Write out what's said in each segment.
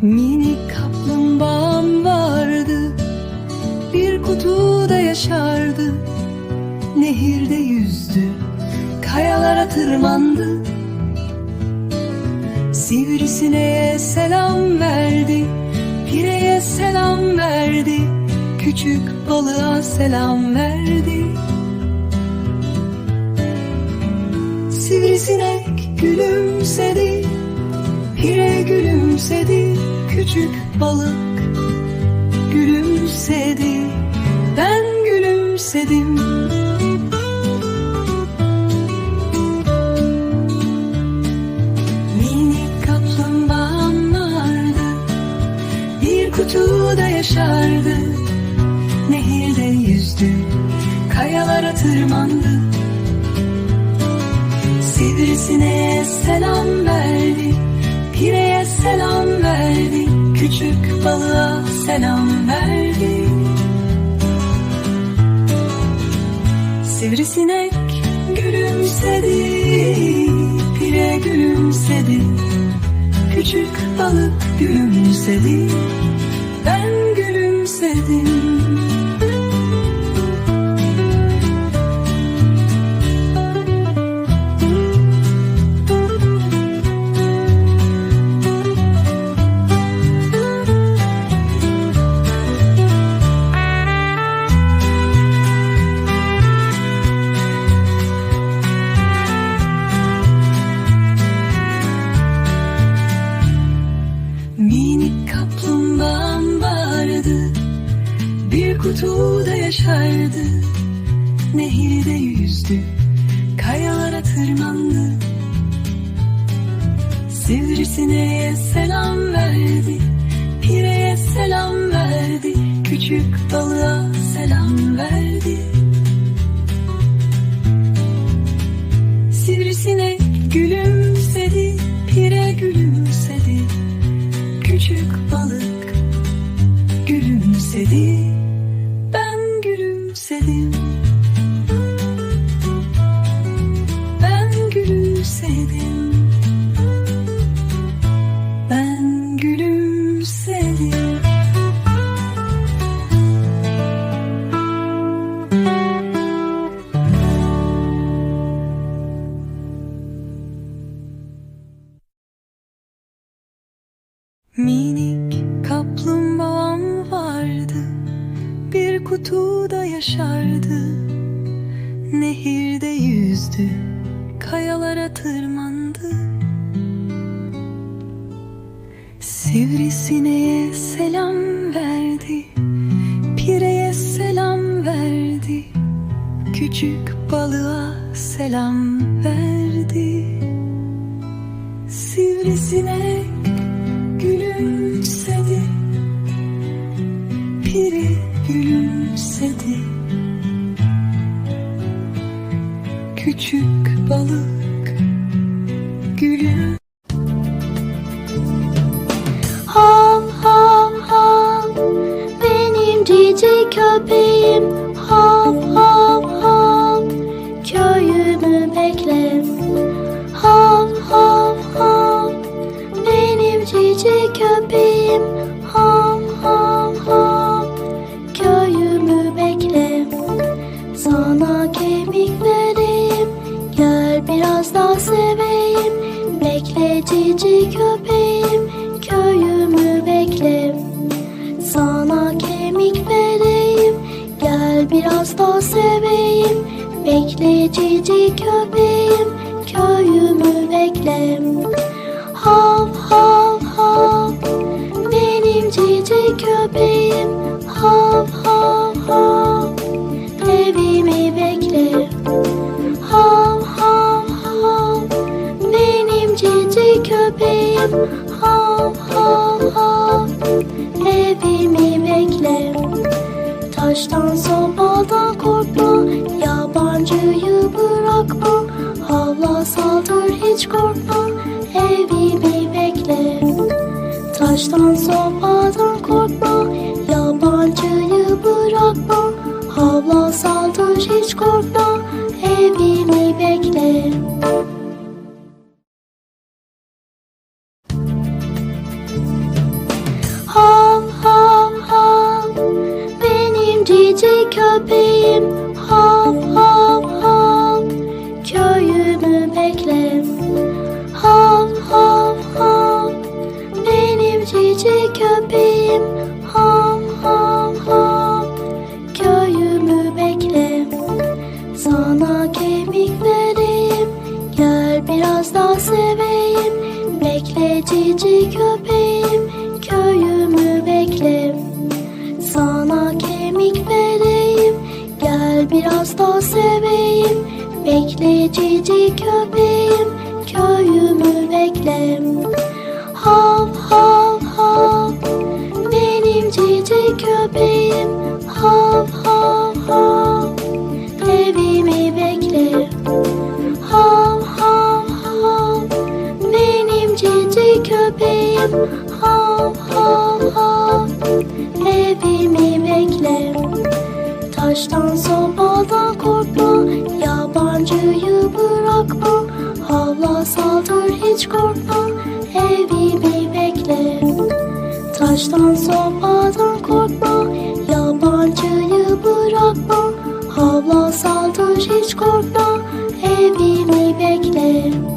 Minik kaplumbağam vardı Bir kutuda yaşardı. Nehirde yüzdü Kayalara tırmandı. Sivrisineğe selam verdi Pireye selam verdi. Küçük balığa selam verdi. Sivrisinek gülümsedi Pire gülümsedi, küçük balık gülümsedi, ben gülümsedim. Minik kaplumbağam vardı, bir kutuda yaşardı. Nehirde yüzdü, kayalara tırmandı. Sivrisineğe selam verdi, pireye selam verdi, küçük balığa selam verdi. Sivrisinek gülümsedi, pire gülümsedi, küçük balık gülümsedi, ben gülümsedim. Bir kutuda yaşardı Nehirde yüzdü Kayalara tırmandı. Sivrisineğe selam verdi Pireye selam verdi Küçük balığa selam verdi. Sivrisinek gülümsedi Pire gülümsedi Küçük balık gülümsedi, gülümsedim. Yüzdü Kayalara tırmandı. Sivrisineğe selam verdi Pireye selam verdi. Küçük balığa selam köpeğim Hav hav hav köyümü bekle Hav hav hav benim cici köpeğim. Hav hav hav köyümü bekle Sana kemik vereyim Gel biraz daha seveyim. Bekle cici köpeğim. Köyümü bekle Sana kemik vereyim biraz daha seveyim Bekle cici köpeğim Köyümü bekle Hav hav hav Benim cici köpeğim. Hav hav hav Evimi bekle Hav hav hav Benim cici köpeğim. Hav hav hav Evimi bekle Taştan sopadan korkma Yabancıyı bırakma. Havla saldır hiç korkma Evimi bekle. Taştan sopadan korkma Yabancıyı bırakma. Havla saldır hiç korkma Evimi bekle köpeğim Hav hav hav Evimi bekle. Hav hav hav Benim cici köpeğim. Hav hav hav Evimi bekle. Taştan sopadan korkma Yabancıyı bırakma. Havla saldır hiç korkma. Evimi bekle. Taştan sopadan hiç korkma Evimi bekle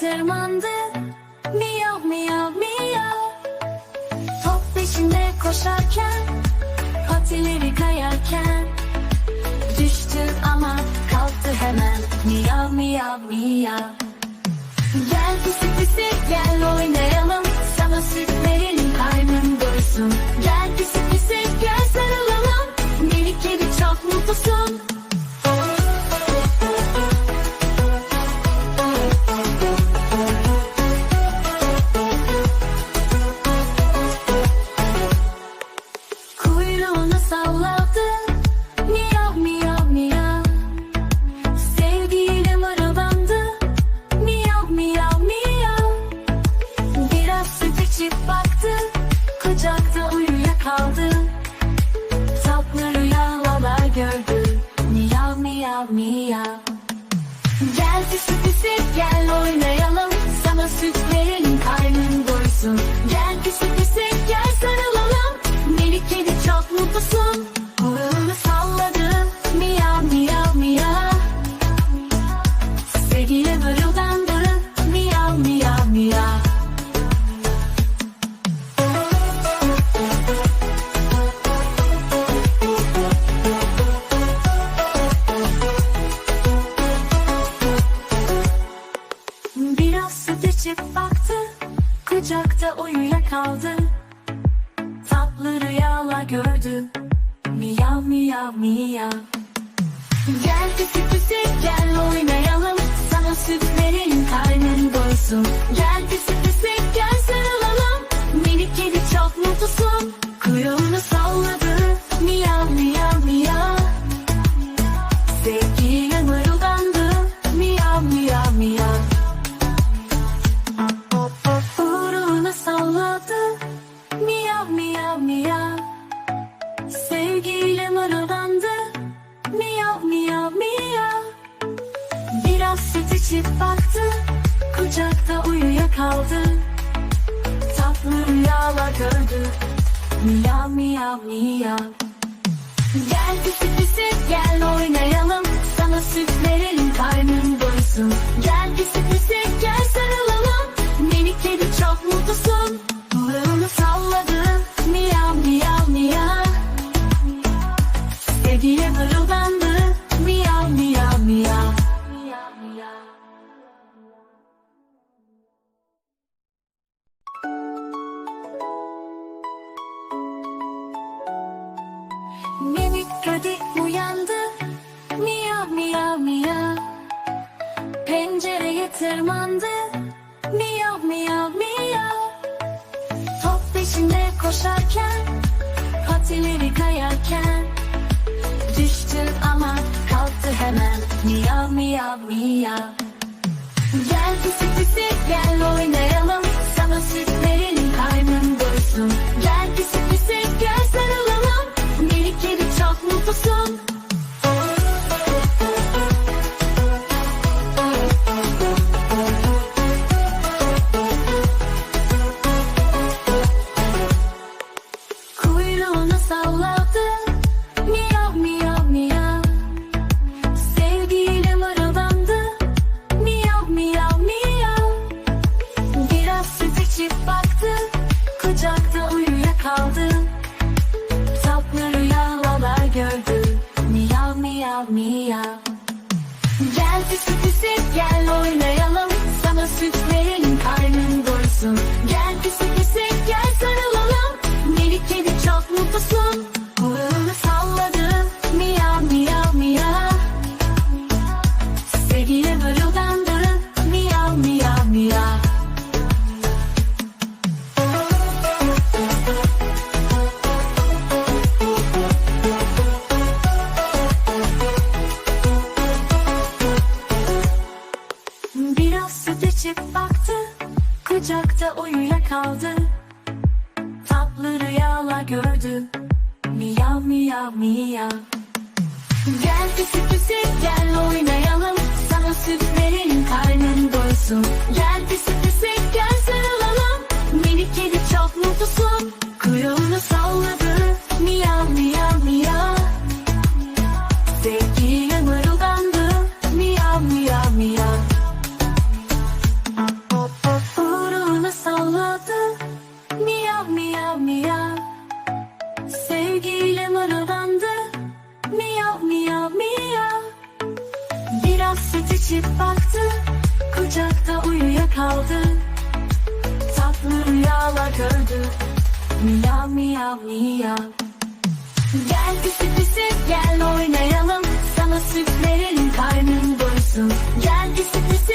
tırmandı. Miyav miyav miyav. Top peşinde koşarken Patileri kayarken. Düştü ama kalktı hemen. Miyav miyav miyav. Gel pisi pisi gel oynayalım. Sana süt verelim karnın doysun Gel pisi pisi gel sarılalım uyandı Miyav miyav miyav. Top peşinde koşarken Patileri kayarken. Düştü ama kalktı hemen. Miyav miyav miyav. Gel pisi pisi gel oynayalım. Sana sütlerin karnın doysun. Gel pisi pisi gel sarılalım. Minik kedi çok mutlusun. Miyav miyav miyav. Gel pisi pisi gel oynayalım. Sana süt karnın doysun. Gel pisi pisi